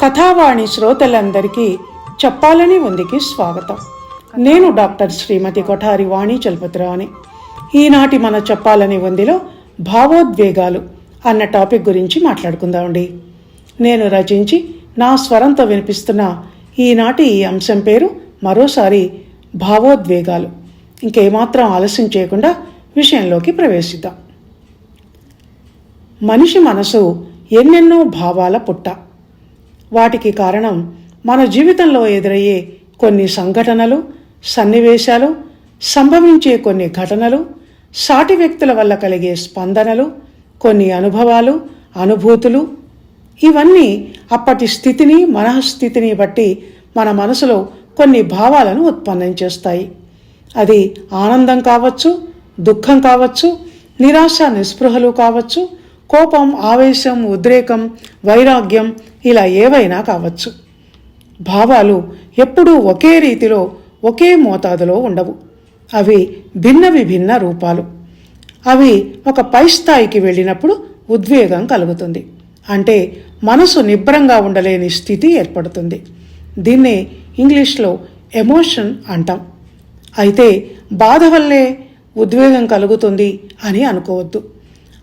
కథావాణి శ్రోతలందరికీ చెప్పాలని ఉందికి స్వాగతం. నేను డాక్టర్ శ్రీమతి కొఠారి వాణి చలపతిరావుని ఈనాటి మన చెప్పాలని ఉందిలో భావోద్వేగాలు అన్న టాపిక్ గురించి మాట్లాడుకుందామండి. నేను రచించి నా స్వరంతో వినిపిస్తున్న ఈనాటి ఈ అంశం పేరు మరోసారి భావోద్వేగాలు. ఇంకేమాత్రం ఆలస్యం చేయకుండా విషయంలోకి ప్రవేశిద్దాం. మనిషి మనసు ఎన్నెన్నో భావాల పుట్ట. వాటికి కారణం మన జీవితంలో ఎదురయ్యే కొన్ని సంఘటనలు సన్నివేశాలు సంభవించే కొన్ని ఘటనలు సాటి వ్యక్తుల వల్ల కలిగే స్పందనలు కొన్ని అనుభవాలు అనుభూతులు. ఇవన్నీ అప్పటి స్థితిని మనఃస్థితిని బట్టి మన మనసులో కొన్ని భావాలను ఉత్పన్నం చేస్తాయి. అది ఆనందం కావచ్చు దుఃఖం కావచ్చు నిరాశ నిస్పృహలు కావచ్చు కోపం ఆవేశం ఉద్రేకం వైరాగ్యం ఇలా ఏవైనా కావచ్చు. భావాలు ఎప్పుడూ ఒకే రీతిలో ఒకే మోతాదులో ఉండవు. అవి భిన్న విభిన్న రూపాలు. అవి ఒక పై స్థాయికి వెళ్ళినప్పుడు ఉద్వేగం కలుగుతుంది. అంటే మనసు నిబ్రంగా ఉండలేని స్థితి ఏర్పడుతుంది. దీన్నే ఇంగ్లీష్లో ఎమోషన్ అంటాం. అయితే బాధ వల్లే ఉద్వేగం కలుగుతుంది అని అనుకోవద్దు.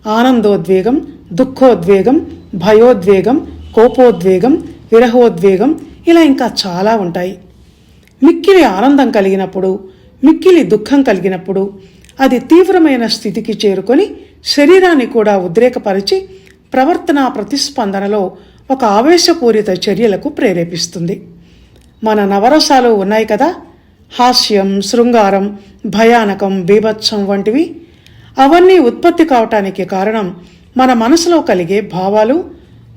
ఆనందోద్వేగం దుఃఖోద్వేగం భయోద్వేగం కోపోద్వేగం విరహోద్వేగం ఇలా ఇంకా చాలా ఉంటాయి. మిక్కిలి ఆనందం కలిగినప్పుడు మిక్కిలి దుఃఖం కలిగినప్పుడు అది తీవ్రమైన స్థితికి చేరుకొని శరీరాన్ని కూడా ఉద్రేకపరిచి ప్రవర్తన ప్రతిస్పందనలో ఒక ఆవేశపూరిత చర్యలకు ప్రేరేపిస్తుంది. మన నవరసాలు ఉన్నాయి కదా? హాస్యం శృంగారం భయానకం బీభత్సం వంటివి అవన్నీ ఉత్పత్తి కావటానికి కారణం మన మనసులో కలిగే భావాలు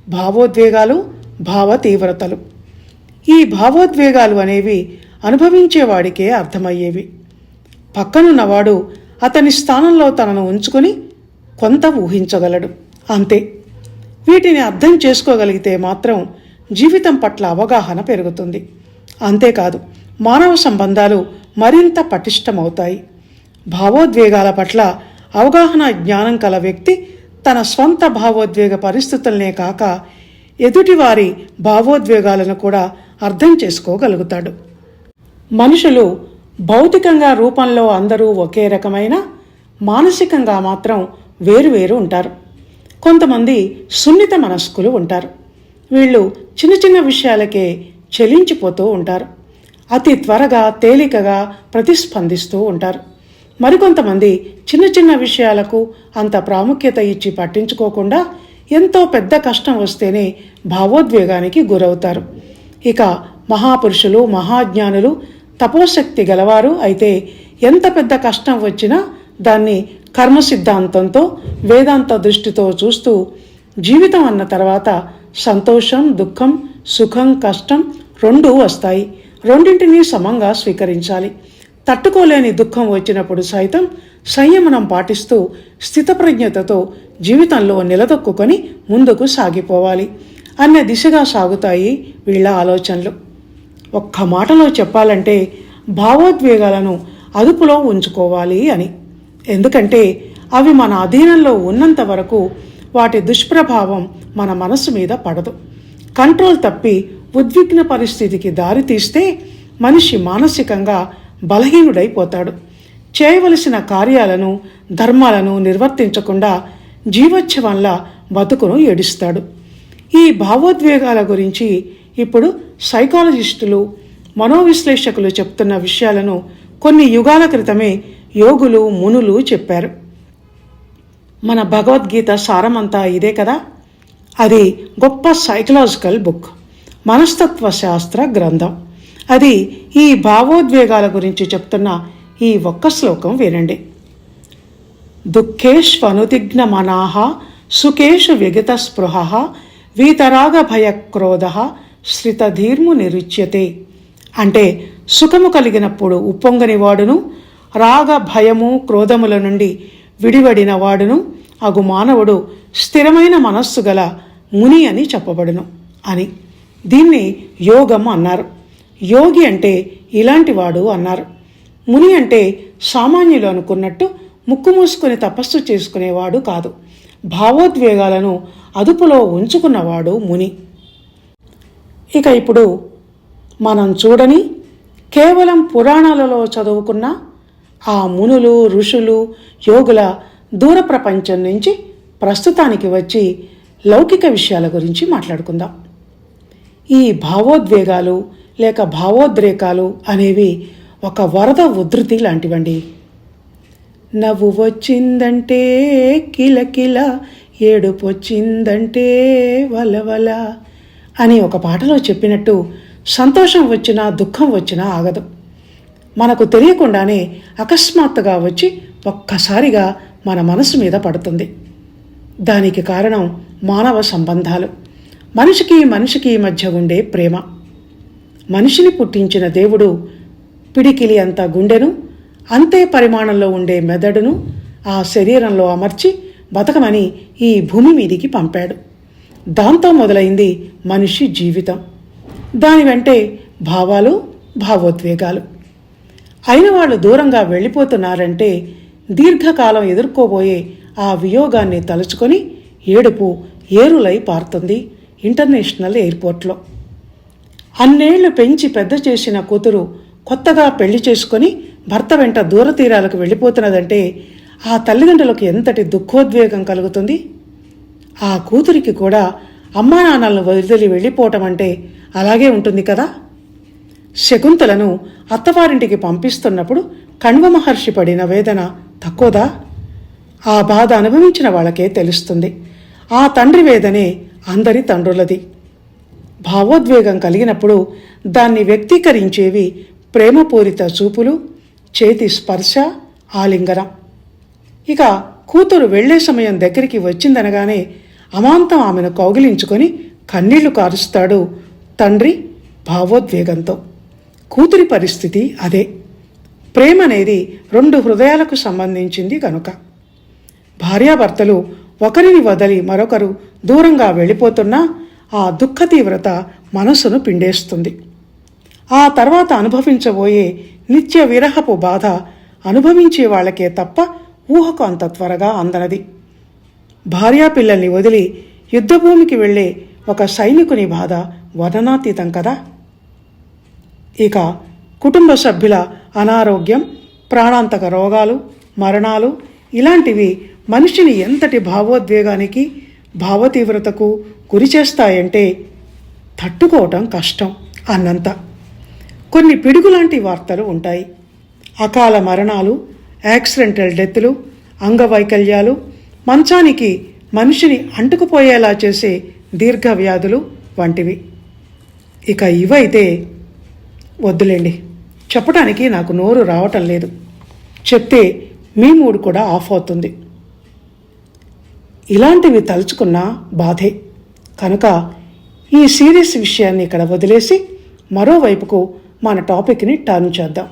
భావోద్వేగాలు భావ తీవ్రతలు ఈ భావోద్వేగాలు అనేవి అనుభవించేవాడికే అర్థమయ్యేవి. పక్కనున్నవాడు అతని స్థానంలో తనను ఉంచుకొని కొంత ఊహించగలడు. అంతే. వీటిని అర్థం చేసుకోగలిగితే మాత్రం జీవితం పట్ల అవగాహన పెరుగుతుంది. అంతేకాదు మానవ సంబంధాలు మరింత పటిష్టమవుతాయి. భావోద్వేగాల పట్ల అవగాహన జ్ఞానం కల వ్యక్తి తన స్వంత భావోద్వేగ పరిస్థితులనే కాక ఎదుటివారి భావోద్వేగాలను కూడా అర్థం చేసుకోగలుగుతాడు. మనుషులు భౌతికంగా రూపంలో అందరూ ఒకే రకమైన మానసికంగా మాత్రం వేరువేరు ఉంటారు. కొంతమంది సున్నిత మనస్కులు ఉంటారు. వీళ్ళు చిన్న చిన్న విషయాలకే చెలించిపోతూ ఉంటారు. అతి త్వరగా తేలికగా ప్రతిస్పందిస్తూ ఉంటారు. మరికొంతమంది చిన్న చిన్న విషయాలకు అంత ప్రాముఖ్యత ఇచ్చి పట్టించుకోకుండా ఎంతో పెద్ద కష్టం వస్తేనే భావోద్వేగానికి గురవుతారు. ఇక మహాపురుషులు మహాజ్ఞానులు తపోశక్తి గలవారు అయితే ఎంత పెద్ద కష్టం వచ్చినా దాన్ని కర్మ సిద్ధాంతంతో వేదాంత దృష్టితో చూస్తూ జీవితం అన్న తర్వాత సంతోషం దుఃఖం సుఖం కష్టం రెండూ వస్తాయి. రెండింటినీ సమంగా స్వీకరించాలి. తట్టుకోలేని దుఃఖం వచ్చినప్పుడు సైతం సంయమనం పాటిస్తూ స్థితప్రజ్ఞతతో జీవితంలో నిలదొక్కుకొని ముందుకు సాగిపోవాలి. అనే దిశగా సాగుతాయి వీళ్ళ ఆలోచనలు. ఒక్క మాటలో చెప్పాలంటే భావోద్వేగాలను అదుపులో ఉంచుకోవాలి అని. ఎందుకంటే అవి మన అధీనంలో ఉన్నంత వరకు వాటి దుష్ప్రభావం మన మనసు మీద పడదు. కంట్రోల్ తప్పి ఉద్విగ్న పరిస్థితికి దారితీస్తే మనిషి మానసికంగా బలహీనుడైపోతాడు. చేయవలసిన కార్యాలను ధర్మాలను నిర్వర్తించకుండా జీవోత్సవంలా బతుకును ఏడుస్తాడు. ఈ భావోద్వేగాల గురించి ఇప్పుడు సైకాలజిస్టులు మనోవిశ్లేషకులు చెప్తున్న విషయాలను కొన్ని యుగాల క్రితమే యోగులు మునులు చెప్పారు. మన భగవద్గీత సారమంతా ఇదే కదా? అది గొప్ప సైకలాజికల్ బుక్. మనస్తత్వ శాస్త్ర గ్రంథం. అది ఈ భావోద్వేగాల గురించి చెప్తున్న ఈ ఒక్క శ్లోకం వినండి. దుఃఖేష్వనుదిగ్న మనాహ సుఖేషు విగత స్పృహ వీతరాగ భయక్రోధ శ్రితధీర్ము నిరుచ్యతే. అంటే సుఖము కలిగినప్పుడు ఉప్పొంగని వాడును రాగ భయము క్రోధముల నుండి విడివడిన వాడును అగు మానవుడు స్థిరమైన మనస్సు గల ముని అని చెప్పబడును అని. దీన్ని యోగం అన్నారు. యోగి అంటే ఇలాంటివాడు అన్నారు. ముని అంటే సామాన్యులు అనుకున్నట్టు ముక్కు మూసుకుని తపస్సు చేసుకునేవాడు కాదు. భావోద్వేగాలను అదుపులో ఉంచుకున్నవాడు ముని. ఇక ఇప్పుడు మనం చూడని కేవలం పురాణాలలో చదువుకున్న ఆ మునులు ఋషులు యోగుల దూర ప్రపంచం నుంచి ప్రస్తుతానికి వచ్చి లౌకిక విషయాల గురించి మాట్లాడుకుందాం. ఈ భావోద్వేగాలు లేక భావోద్రేకాలు అనేవి ఒక వరద ఉధృతి లాంటివండి. నవ్వు వచ్చిందంటే కిలకిల ఏడుపు వచ్చిందంటే వలవల అని ఒక పాటలో చెప్పినట్టు సంతోషం వచ్చినా దుఃఖం వచ్చినా ఆగదు. మనకు తెలియకుండానే అకస్మాత్తుగా వచ్చి ఒక్కసారిగా మన మనసు మీద పడుతుంది. దానికి కారణం మానవ సంబంధాలు. మనిషికి మనిషికి మధ్య ఉండే ప్రేమ. మనిషిని పుట్టించిన దేవుడు పిడికిలి అంత గుండెను అంతే పరిమాణంలో ఉండే మెదడును ఆ శరీరంలో అమర్చి బతకమని ఈ భూమి మీదికి పంపాడు. దాంతో మొదలైంది మనిషి జీవితం. దాని వెంటే భావాలు భావోద్వేగాలు. అయిన వాళ్ళు దూరంగా వెళ్ళిపోతున్నారంటే దీర్ఘకాలం ఎదుర్కోబోయే ఆ వియోగాన్ని తలుచుకొని ఏడుపు ఏరులై పారుతుంది ఇంటర్నేషనల్ ఎయిర్పోర్ట్లో. అన్నేళ్ళు పెంచి పెద్ద చేసిన కూతురు కొత్తగా పెళ్ళి చేసుకొని భర్త వెంట దూరతీరాలకు వెళ్ళిపోతున్నదంటే ఆ తల్లిదండ్రులకు ఎంతటి దుఃఖోద్వేగం కలుగుతుంది? ఆ కూతురికి కూడా అమ్మా నాన్నలను వదిలి వెళ్ళిపోవటం అంటే అలాగే ఉంటుంది కదా? శకుంతలను అత్తవారింటికి పంపిస్తున్నప్పుడు కణ్వ మహర్షి పడిన వేదన తక్కువదా? ఆ బాధ అనుభవించిన వాళ్ళకే తెలుస్తుంది. ఆ తండ్రి వేదనే అందరి తండ్రులది. భావోద్వేగం కలిగినప్పుడు దాన్ని వ్యక్తీకరించేవి ప్రేమపూరిత చూపులు చేతి స్పర్శ ఆలింగనం. ఇక కూతురు వెళ్ళే సమయం దగ్గరికి వచ్చిందనగానే అమాంతం ఆమెను కౌగిలించుకొని కన్నీళ్ళు కారుస్తాడు తండ్రి భావోద్వేగంతో. కూతురి పరిస్థితి అదే. ప్రేమ అనేది రెండు హృదయాలకు సంబంధించింది కనుక భార్యాభర్తలు ఒకరిని వదలి మరొకరు దూరంగా వెళ్ళిపోతున్నా ఆ దుఃఖ తీవ్రత మనస్సును పిండేస్తుంది. ఆ తర్వాత అనుభవించబోయే నిత్య విరహపు బాధ అనుభవించే వాళ్ళకే తప్ప ఊహకు అంత త్వరగా అందనది. భార్యా పిల్లల్ని వదిలి యుద్ధభూమికి వెళ్ళే ఒక సైనికుని బాధ వర్ణనాతీతం కదా? ఇక కుటుంబ సభ్యుల అనారోగ్యం ప్రాణాంతక రోగాలు మరణాలు ఇలాంటివి మనిషిని ఎంతటి భావోద్వేగానికి భావతీవ్రతకు గురి చేస్తాయంటే తట్టుకోవటం కష్టం అన్నంత. కొన్ని పిడుగులాంటి వార్తలు ఉంటాయి. అకాల మరణాలు యాక్సిడెంటల్ డెత్లు అంగవైకల్యాలు మంచానికి మనిషిని అంటుకుపోయేలా చేసే దీర్ఘ వ్యాధులు వంటివి. ఇక ఇవైతే వద్దులేండి. చెప్పడానికి నాకు నోరు రావటం లేదు. చెప్తే మీ మూడు కూడా ఆఫ్ అవుతుంది. ఇలాంటివి తలుచుకున్న బాధే. కనుక ఈ సీరియస్ విషయాన్ని ఇక్కడ వదిలేసి మరోవైపుకు మన టాపిక్ని టర్న్ చేద్దాం.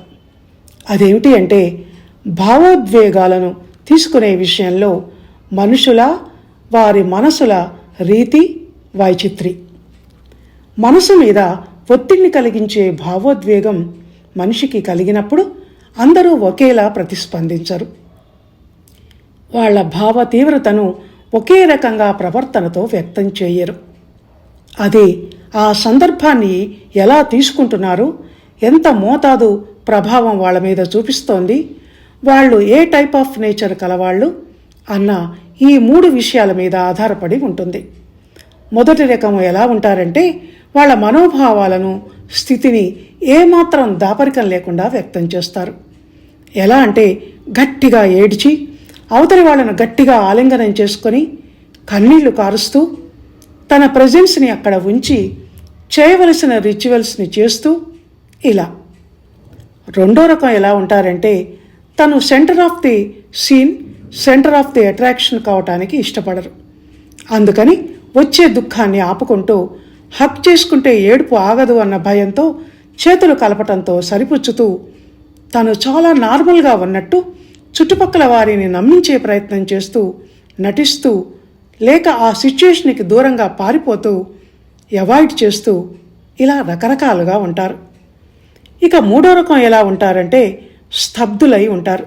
అదేమిటి అంటే భావోద్వేగాలను తీసుకునే విషయంలో మనుషుల వారి మనసుల రీతి వైచిత్రి. మనసు మీద ఒత్తిడిని కలిగించే భావోద్వేగం మనిషికి కలిగినప్పుడు అందరూ ఒకేలా ప్రతిస్పందించరు. వాళ్ళ భావ తీవ్రతను ఒకే రకంగా ప్రవర్తనతో వ్యక్తం చేయరు. అది ఆ సందర్భాన్ని ఎలా తీసుకుంటున్నారు? ఎంత మోతాదు ప్రభావం వాళ్ళ మీద చూపిస్తోంది? వాళ్ళు ఏ టైప్ ఆఫ్ నేచర్ కలవాళ్ళు? అన్న ఈ మూడు విషయాల మీద ఆధారపడి ఉంటుంది. మొదటి రకం ఎలా ఉంటారంటే వాళ్ళ మనోభావాలను స్థితిని ఏమాత్రం దాపరికం లేకుండా వ్యక్తం చేస్తారు. ఎలా అంటే గట్టిగా ఏడ్చి అవతలి వాళ్ళను గట్టిగా ఆలింగనం చేసుకొని కన్నీళ్ళు కారుస్తూ తన ప్రజెన్స్ని అక్కడ ఉంచి చేయవలసిన రిచువల్స్ని చేస్తూ ఇలా. రెండో రకం ఎలా ఉంటారంటే తను center of the scene center of the attraction కావటానికి ఇష్టపడరు. అందుకని వచ్చే దుఃఖాన్ని ఆపుకుంటూ హక్ చేసుకుంటే ఏడుపు ఆగదు అన్న భయంతో చేతులు కలపటంతో సరిపుచ్చుతూ తను చాలా నార్మల్గా ఉన్నట్టు చుట్టుపక్కల వారిని నమ్మించే ప్రయత్నం చేస్తూ నటిస్తూ లేక ఆ సిచ్యుయేషన్కి దూరంగా పారిపోతూ అవాయిడ్ చేస్తూ ఇలా రకరకాలుగా ఉంటారు. ఇక మూడో రకం ఎలా ఉంటారంటే స్తబ్దులై ఉంటారు.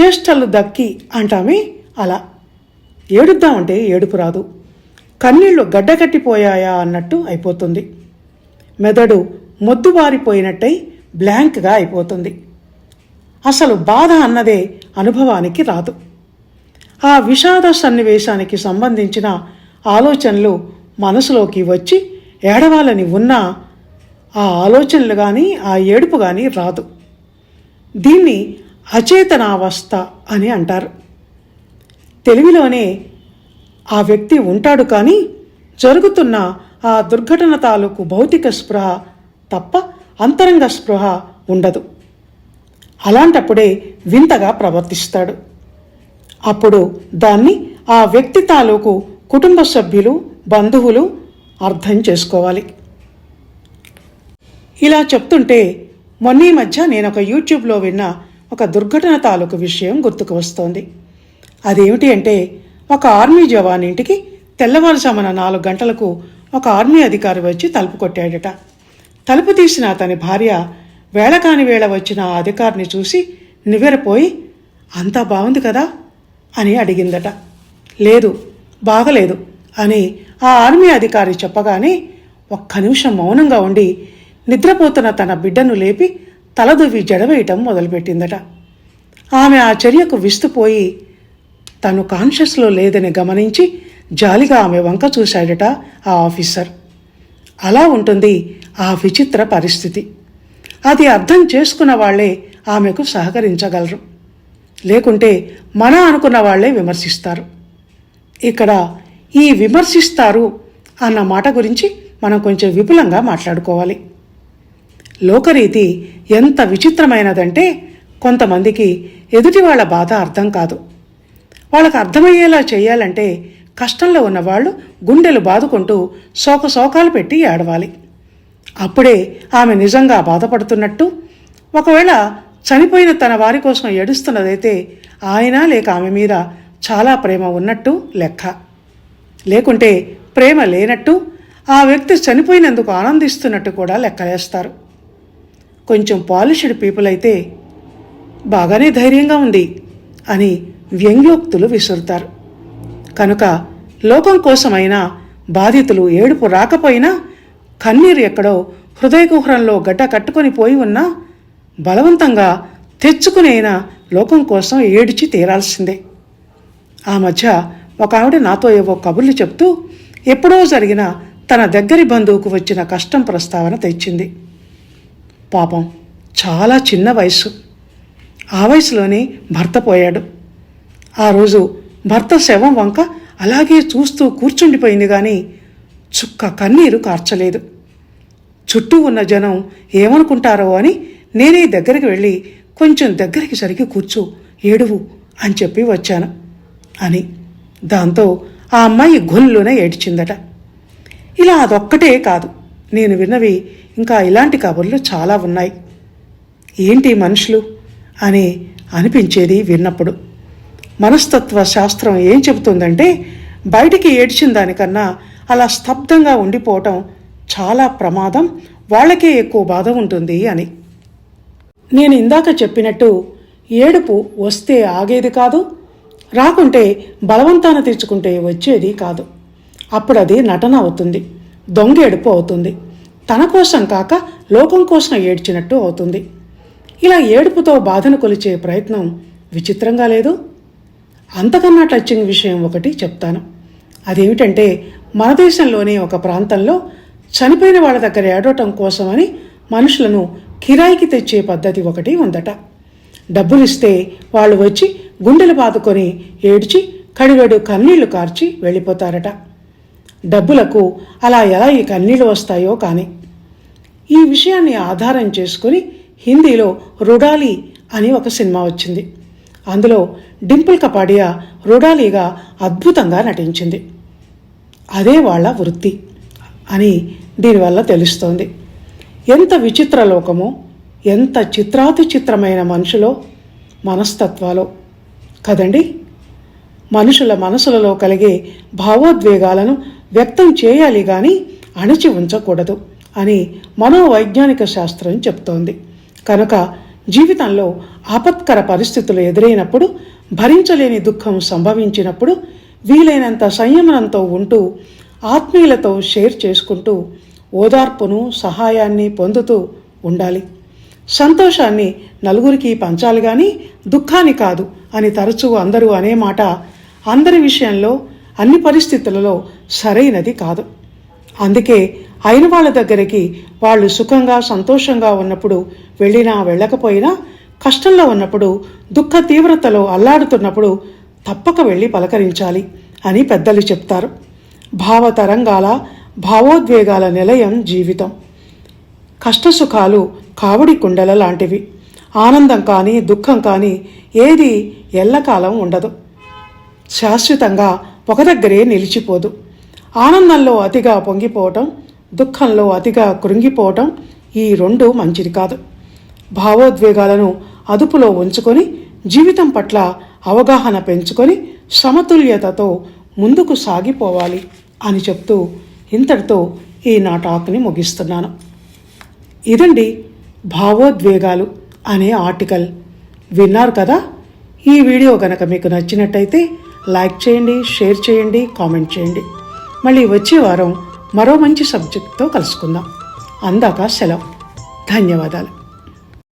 చేష్టలు దక్కి అంటామే అలా. ఏడుద్దామంటే ఏడుపు రాదు. కన్నీళ్ళు గడ్డకట్టిపోయాయా అన్నట్టు అయిపోతుంది. మెదడు మొద్దుబారిపోయినట్టయి బ్లాంక్గా అయిపోతుంది. అసలు బాధ అన్నదే అనుభవానికి రాదు. ఆ విషాద సన్నివేశానికి సంబంధించిన ఆలోచనలు మనసులోకి వచ్చి ఏడవాలని ఉన్నా ఆ ఆలోచనలు కానీ ఆ ఏడుపు కానీ రాదు. దీన్ని అచేతనావస్థ అని అంటారు. తెలివిలోనే ఆ వ్యక్తి ఉంటాడు కానీ జరుగుతున్న ఆ దుర్ఘటన తాలూకు భౌతిక స్పృహ తప్ప అంతరంగ స్పృహ ఉండదు. అలాంటప్పుడే వింతగా ప్రవర్తిస్తాడు. అప్పుడు దాన్ని ఆ వ్యక్తి తాలూకు కుటుంబ సభ్యులు బంధువులు అర్థం చేసుకోవాలి. ఇలా చెప్తుంటే మొన్న మధ్య నేను ఒక యూట్యూబ్లో విన్న ఒక దుర్ఘటన తాలూకు విషయం గుర్తుకు వస్తోంది. అదేమిటి అంటే ఒక ఆర్మీ జవాన్ ఇంటికి తెల్లవారుజామున నాలుగు గంటలకు ఒక ఆర్మీ అధికారి వచ్చి తలుపు కొట్టాడట. తలుపు తీసిన అతని భార్య వేళకాని వేళ వచ్చిన ఆ అధికారిని చూసి నివ్వెరపోయి అంతా బాగుంది కదా? అని అడిగిందట. లేదు బాగలేదు అని ఆ ఆర్మీ అధికారి చెప్పగానే ఒక్క నిమిషం మౌనంగా ఉండి నిద్రపోతున్న తన బిడ్డను లేపి తలదువ్వి జడవేయటం మొదలుపెట్టిందట. ఆమె ఆ చర్యకు విస్తుపోయి తను కాన్షియస్లో లేదని గమనించి జాలిగా ఆమె వంక చూశాడట ఆ ఆఫీసర్. అలా ఉంటుంది ఆ విచిత్ర పరిస్థితి. అది అర్థం చేసుకున్న వాళ్ళే ఆమెకు సహకరించగలరు. లేకుంటే మన అనుకున్న వాళ్ళే విమర్శిస్తారు. ఇక్కడ ఈ విమర్శిస్తారు అన్న మాట గురించి మనం కొంచెం విపులంగా మాట్లాడుకోవాలి. లోకరీతి ఎంత విచిత్రమైనదంటే కొంతమందికి ఎదుటి వాళ్ళ బాధ అర్థం కాదు. వాళ్ళకు అర్థమయ్యేలా చేయాలంటే కష్టంలో ఉన్నవాళ్ళు గుండెలు బాదుకుంటూ శోక శోకాలు పెట్టి ఏడవాలి. అప్పుడే ఆమె నిజంగా బాధపడుతున్నట్టు ఒకవేళ చనిపోయిన తన వారి కోసం ఏడుస్తున్నదైతే ఆయన లేక ఆమె మీద చాలా ప్రేమ ఉన్నట్టు లెక్క. లేకుంటే ప్రేమ లేనట్టు ఆ వ్యక్తి చనిపోయినందుకు ఆనందిస్తున్నట్టు కూడా లెక్కలేస్తారు కొంచెం పాలిష్డ్ పీపుల్ అయితే బాగానే ధైర్యంగా ఉంది అని వ్యంగ్యోక్తులు విసురుతారు. కనుక లోకం కోసమైనా బాధితులు ఏడుపు రాకపోయినా కన్నీరు ఎక్కడో హృదయ హృదయకుహరంలో గడ్డ కట్టుకొని పోయి ఉన్నా బలవంతంగా తెచ్చుకునైనా లోకం కోసం ఏడిచి తీరాల్సిందే. ఆ మధ్య ఒక ఆవిడ నాతో ఏవో కబుర్లు చెప్తూ ఎప్పుడో జరిగిన తన దగ్గరి బంధువుకు వచ్చిన కష్టం ప్రస్తావన తెచ్చింది. పాపం చాలా చిన్న వయసు ఆ వయసులోనే భర్త పోయాడు. ఆ రోజు భర్త శవం వంక అలాగే చూస్తూ కూర్చుండిపోయింది కానీ చుక్క కన్నీరు కార్చలేదు. చుట్టూ ఉన్న జనం ఏమనుకుంటారో అని నేనే దగ్గరికి వెళ్ళి కొంచెం దగ్గరికి సరికి కూర్చో ఏడువు అని చెప్పి వచ్చాను అని. దాంతో ఆ అమ్మాయి గొల్లున ఏడ్చిందట. ఇలా అదొక్కటే కాదు నేను విన్నవి ఇంకా ఇలాంటి కబుర్లు చాలా ఉన్నాయి. ఏంటి మనుషులు? అని అనిపించేది విన్నప్పుడు. మనస్తత్వ శాస్త్రం ఏం చెబుతుందంటే బయటికి ఏడ్చిన దానికన్నా అలా స్తబ్దంగా ఉండిపోవటం చాలా ప్రమాదం వాళ్ళకే ఎక్కువ బాధ ఉంటుంది అని. నేను ఇందాక చెప్పినట్టు ఏడుపు వస్తే ఆగేది కాదు రాకుంటే బలవంతాన తీర్చుకుంటే వచ్చేది కాదు. అప్పుడు అది నటన అవుతుంది దొంగ ఏడుపు అవుతుంది. తన కోసం కాక లోకం కోసం ఏడ్చినట్టు అవుతుంది. ఇలా ఏడుపుతో బాధను కొలిచే ప్రయత్నం విచిత్రంగా లేదు? అంతకన్నా టచింగ్ విషయం ఒకటి చెప్తాను. అదేమిటంటే మన దేశంలోని ఒక ప్రాంతంలో చనిపోయిన వాళ్ళ దగ్గర ఏడవటం కోసమని మనుషులను కిరాయికి తెచ్చే పద్ధతి ఒకటి ఉందట. డబ్బులిస్తే వాళ్ళు వచ్చి గుండెలు బాదుకొని ఏడ్చి కడివెడు కన్నీళ్ళు కార్చి వెళ్ళిపోతారట. డబ్బులకు అలా ఎలా ఈ కన్నీళ్ళు వస్తాయో కానీ. ఈ విషయాన్ని ఆధారం చేసుకుని హిందీలో రుడాలి అని ఒక సినిమా వచ్చింది. అందులో డింపుల్ కపాడియా రుడాలీగా అద్భుతంగా నటించింది. అదే వాళ్ళ వృత్తి అని దీనివల్ల తెలుస్తోంది. ఎంత విచిత్ర లోకమో ఎంత చిత్రాతి చిత్రమైన మనుషులో మనస్తత్వాలో. కదండి? మనుషుల మనసులలో కలిగే భావోద్వేగాలను వ్యక్తం చేయాలి కానీ అణిచి ఉంచకూడదు అని మనోవైజ్ఞానిక శాస్త్రం చెప్తోంది. కనుక జీవితంలో ఆపత్కర పరిస్థితులు ఎదురైనప్పుడు భరించలేని దుఃఖం సంభవించినప్పుడు వీలైనంత సంయమనంతో ఉంటూ ఆత్మీయులతో షేర్ చేసుకుంటూ ఓదార్పును సహాయాన్ని పొందుతూ ఉండాలి. సంతోషాన్ని నలుగురికి పంచాలి కానీ దుఃఖాన్ని కాదు అని తరచూ అందరూ అనే మాట అందరి విషయంలో అన్ని పరిస్థితులలో సరైనది కాదు. అందుకే అయిన వాళ్ళ దగ్గరికి వాళ్ళు సుఖంగా సంతోషంగా ఉన్నప్పుడు వెళ్ళినా వెళ్ళకపోయినా కష్టంలో ఉన్నప్పుడు దుఃఖ తీవ్రతలో అల్లాడుతున్నప్పుడు తప్పక వెళ్ళి పలకరించాలి అని పెద్దలు చెప్తారు. భావతరంగాల భావోద్వేగాల నిలయం జీవితం. కష్టసుఖాలు కావడి కుండల లాంటివి. ఆనందం కానీ దుఃఖం కానీ ఏది ఎల్లకాలం ఉండదు. శాశ్వతంగా ఒక దగ్గరే నిలిచిపోదు. ఆనందంలో అతిగా పొంగిపోవటం దుఃఖంలో అతిగా కృంగిపోవటం ఈ రెండు మంచిది కాదు. భావోద్వేగాలను అదుపులో ఉంచుకొని జీవితం పట్ల అవగాహన పెంచుకొని సమతుల్యతతో ముందుకు సాగిపోవాలి అని చెప్తూ ఇంతటితో ఈ నా టాక్ని ముగిస్తున్నాను. ఇదండి భావోద్వేగాలు అనే ఆర్టికల్. విన్నారు కదా? ఈ వీడియో కనుక మీకు నచ్చినట్టయితే లైక్ చేయండి షేర్ చేయండి కామెంట్ చేయండి. మళ్ళీ వచ్చే వారం మరో మంచి సబ్జెక్ట్తో కలుసుకుందాం. అందాక సెలవు. ధన్యవాదాలు.